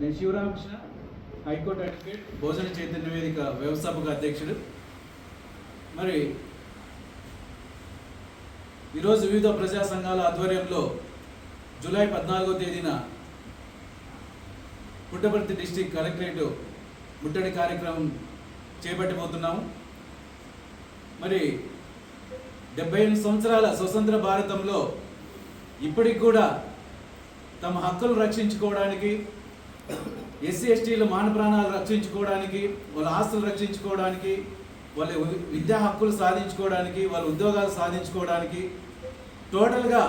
నేను Sivaramakrishna high court advocate భోజన చైతన్య వేదిక వ్యవస్థాపక అధ్యక్షుడు. మరి ఈరోజు వివిధ ప్రజా సంఘాల ఆధ్వర్యంలో జూలై పద్నాలుగో తేదీన పుట్టపర్తి డిస్టిక్ కలెక్టరేట్ ముట్టడి కార్యక్రమం చేపట్టబోతున్నాము. మరి డెబ్బై ఎనిమిది సంవత్సరాల స్వతంత్ర భారతంలో ఇప్పటికి కూడా తమ హక్కులు రక్షించుకోవడానికి ఎస్సీ ఎస్టీలు మాన ప్రాణాలు రక్షించుకోవడానికి వాళ్ళ ఆస్తులు రక్షించుకోవడానికి వాళ్ళ విద్యా హక్కులు సాధించుకోవడానికి వాళ్ళ ఉద్యోగాలు సాధించుకోవడానికి టోటల్గా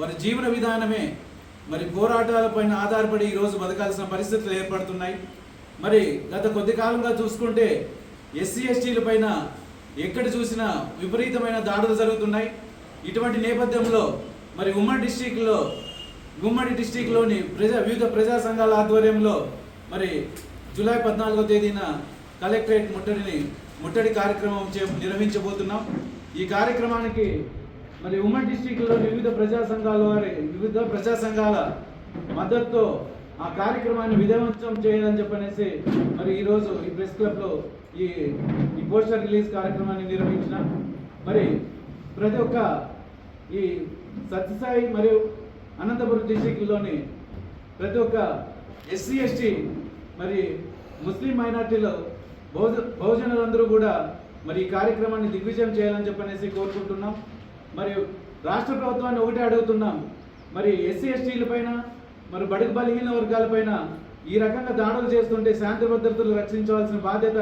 వారి జీవన విధానమే మరి పోరాటాలపైన ఆధారపడి ఈరోజు బతకాల్సిన పరిస్థితులు ఏర్పడుతున్నాయి. మరి గత కొద్ది కాలంగా చూసుకుంటే ఎస్సీ ఎస్టీల పైన ఎక్కడ చూసినా విపరీతమైన దాడులు జరుగుతున్నాయి. ఇటువంటి నేపథ్యంలో మరి ఉమ్మడి డిస్టిక్లో గుమ్మడి డిస్టిక్లోని ప్రజా వివిధ ప్రజా సంఘాల ఆధ్వర్యంలో మరి జూలై పద్నాలుగో తేదీన కలెక్టరేట్ ముట్టడిని ముట్టడి కార్యక్రమం చే నిర్వహించబోతున్నాం. ఈ కార్యక్రమానికి మరి ఉమ్మడి డిస్టిక్లోని వివిధ ప్రజా సంఘాల వారి వివిధ ప్రజా సంఘాల మద్దతుతో ఆ కార్యక్రమాన్ని విజయవంతం చేయాలని చెప్పనేసి మరి ఈరోజు ఈ ప్రెస్ క్లబ్లో ఈ ఈ పోస్టర్ రిలీజ్ కార్యక్రమాన్ని నిర్వహించిన. మరి ప్రతి ఒక్క ఈ సత్యసాయి మరియు అనంతపురం డిస్టిక్లోని ప్రతి ఒక్క ఎస్సీ ఎస్టీ మరి ముస్లిం మైనార్టీలో బహుజ బహుజనులందరూ కూడా మరి ఈ కార్యక్రమాన్ని దిగ్విజయం చేయాలని చెప్పనేసి కోరుకుంటున్నాం. మరియు రాష్ట్ర ప్రభుత్వాన్ని ఒకటే అడుగుతున్నాం. మరి ఎస్సీ ఎస్టీల పైన మరి బడుగు బలహీన వర్గాలపైన ఈ రకంగా దాడులు చేస్తుంటే శాంతి భద్రతలు రక్షించవలసిన బాధ్యత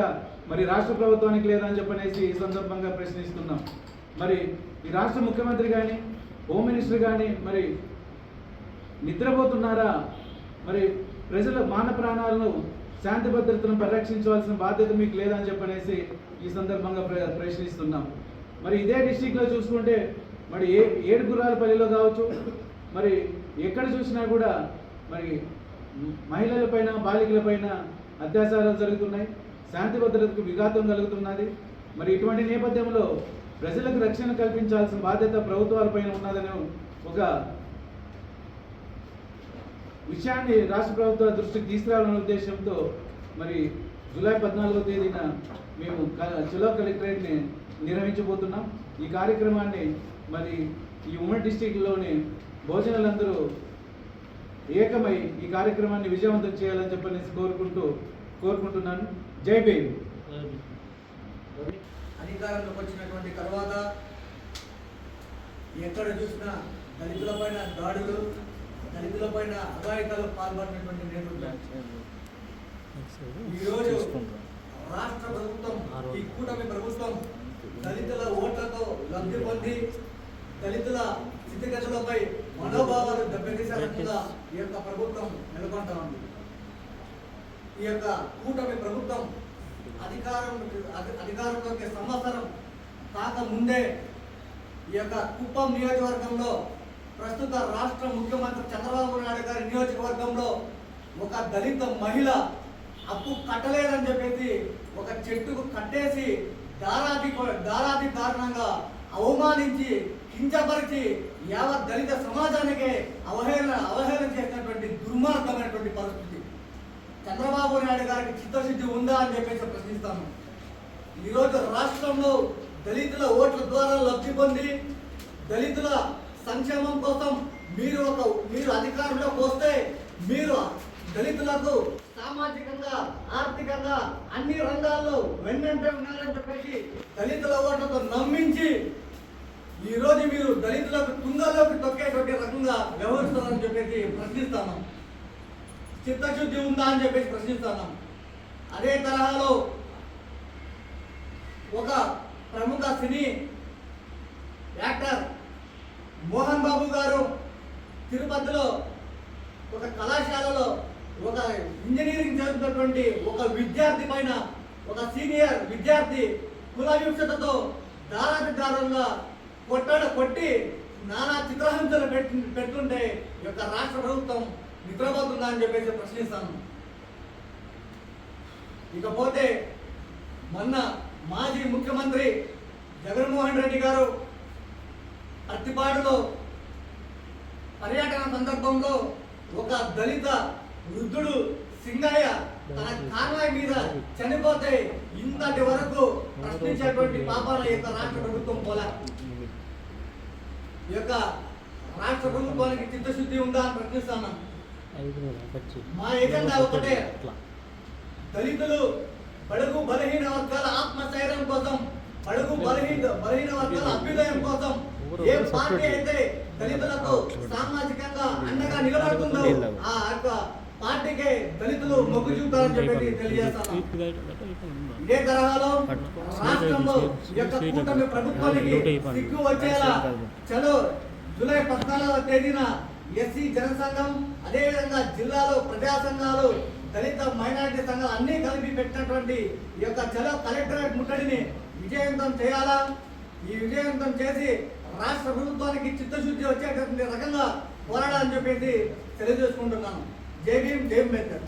మరి రాష్ట్ర ప్రభుత్వానికి లేదని చెప్పనేసి ఈ సందర్భంగా ప్రశ్నిస్తున్నాం. మరి ఈ రాష్ట్ర ముఖ్యమంత్రి కానీ హోమ్ మినిస్టర్ కానీ మరి నిద్రపోతున్నారా? మరి ప్రజల మాన ప్రాణాలను శాంతి భద్రతను పరిరక్షించవలసిన బాధ్యత మీకు లేదని చెప్పనేసి ఈ సందర్భంగా ప్ర- ప్రశ్నిస్తున్నాం. మరి ఇదే డిస్టిక్లో చూసుకుంటే మరి ఏ ఏడుగురాలపల్లిలో కావచ్చు మరి ఎక్కడ చూసినా కూడా మరి మహిళలపైన బాలికలపైన అత్యాచారాలు జరుగుతున్నాయి శాంతి భద్రతకు విఘాతం కలుగుతున్నది. మరి ఇటువంటి నేపథ్యంలో ప్రజలకు రక్షణ కల్పించాల్సిన బాధ్యత ప్రభుత్వాలపైన ఉన్నదని ఒక విషయాన్ని రాష్ట్ర ప్రభుత్వ దృష్టికి తీసుకురావాలనే ఉద్దేశంతో మరి జూలై పద్నాలుగో తేదీన మేము క- కలెక్టరేట్ని నిర్వహించబోతున్నాం. ఈ కార్యక్రమాన్ని మరి ఈ ఉమ్మడి డిస్టిక్లోని భోజనాలందరూ ఏకమై ఈ కార్యక్రమాన్ని విజయవంతం చేయాలని చెప్పనేసి కోరుకుంటూ కోరుకుంటున్నాను. జై భీమ్. అధికారంలోకి వచ్చినటువంటి తర్వాత ఎక్కడ చూసినా దళితులపైన దాడులు దళితులపైన అఘాయితాలు పాల్పడినటువంటి నేతృత్వం ఈరోజు రాష్ట్ర ప్రభుత్వం ఈ కూటమి ప్రభుత్వం దళితుల ఓట్లతో లబ్ధి పొంది దళితుల స్థితిగతులపై మనోభావాలు దెబ్బతీసే రకంగా ఈ యొక్క ప్రభుత్వం నెలకొంటా ఉంది. ఈ యొక్క కూటమి ప్రభుత్వం అధికారం అధి- అధికారంలోకి సంవత్సరం కాక ముందే ఈ యొక్క కుప్పం నియోజకవర్గంలో ప్రస్తుత రాష్ట్ర ముఖ్యమంత్రి చంద్రబాబు నాయుడు గారి నియోజకవర్గంలో ఒక దళిత మహిళ అప్పు కట్టలేదని చెప్పేసి ఒక చెట్టుకు కట్టేసి దారాది దారాది కారణంగా అవమానించి కించపరిచి యావత్ దళిత సమాజానికే అవహేళన అవహేళన చేసినటువంటి దుర్మార్గమైనటువంటి పరిస్థితి. చంద్రబాబు నాయుడు గారికి చిత్తశుద్ధి ఉందా అని చెప్పేసి ప్రశ్నిస్తాను. ఈరోజు రాష్ట్రంలో దళితుల ఓట్ల ద్వారా లబ్ధి పొంది దళితుల సంక్షేమం కోసం మీరు ఒక మీరు అధికారంలోకి వస్తే మీరు దళితులకు సామాజికంగా ఆర్థికంగా అన్ని రంగాల్లో వెన్నంటే ఉన్నారని చెప్పేసి దళితుల ఓట్లతో నమ్మించి ఈరోజు మీరు దళితులకు తుంగలోకి తొక్కేటువంటి రకంగా వ్యవహరిస్తారని చెప్పేసి ప్రశ్నిస్తాను. చిత్తశుద్ధి ఉందా అని చెప్పేసి ప్రశ్నిస్తున్నాం అదే తరహాలో ఒక ప్రముఖ సినీ యాక్టర్ మోహన్ బాబు గారు తిరుపతిలో ఒక కళాశాలలో ఒక ఇంజనీరింగ్ చదువుతున్నటువంటి ఒక విద్యార్థి పైన ఒక సీనియర్ విద్యార్థి కుల వివక్షతతో దారాదిదారులుగా కొట్టాడ కొట్టి నానా చిత్రహింసలు పెట్టి పెట్టుంటే ఈ యొక్క రాష్ట్ర ప్రభుత్వం నిద్రపోతుందా అని చెప్పేసి ప్రశ్నిస్తాను. ఇకపోతే మొన్న మాజీ ముఖ్యమంత్రి జగన్మోహన్ రెడ్డి గారు అత్తిపాడులో పర్యటన సందర్భంలో ఒక దళిత వృద్ధుడు సింగయ్య తన కాన్వాయ్ మీద చనిపోతే ఇంతటి వరకు ప్రశ్నించేటువంటి పాపాల యొక్క రాష్ట్ర ప్రభుత్వం పోలా? ఈ యొక్క రాష్ట్ర ప్రభుత్వానికి చిత్తశుద్ధి ఉందా అని ప్రశ్నిస్తాను మా ఏజెండా ఒకటే. దళితులు బడుగు బలహీన వర్గాల ఆత్మస్థైర్యం కోసం అడుగు బలహీన బలహీన వర్గాల అభ్యుదయం కోసం ఏ పార్టీ అయితే దళితులకు సామాజికంగా అండగా నిలబడుతుందో ఆ యొక్క పార్టీకే దళితులు మొగ్గు చూపుతారని చెప్పి తెలియజేస్తాను. ఇదే తరహాలో రాష్ట్రంలో యొక్క కూటమి ప్రభుత్వానికి సిగ్గు వచ్చేలా చలో జూలై పద్నాలుగవ తేదీన ఎస్సీ జనసంఘం అదేవిధంగా జిల్లాలో ప్రజా సంఘాలు దళిత మైనారిటీ సంఘాలు అన్నీ కలిపి పెట్టినటువంటి ఈ యొక్క చలో కలెక్టరేట్ ముట్టడిని విజయవంతం చేయాలా? ఈ విజయవంతం చేసి రాష్ట్ర ప్రభుత్వానికి చిత్తశుద్ధి వచ్చేటటువంటి రకంగా పోరాడాలని చెప్పేసి తెలియజేసుకుంటున్నాను. జై భీమ్ జై అంబేద్కర్.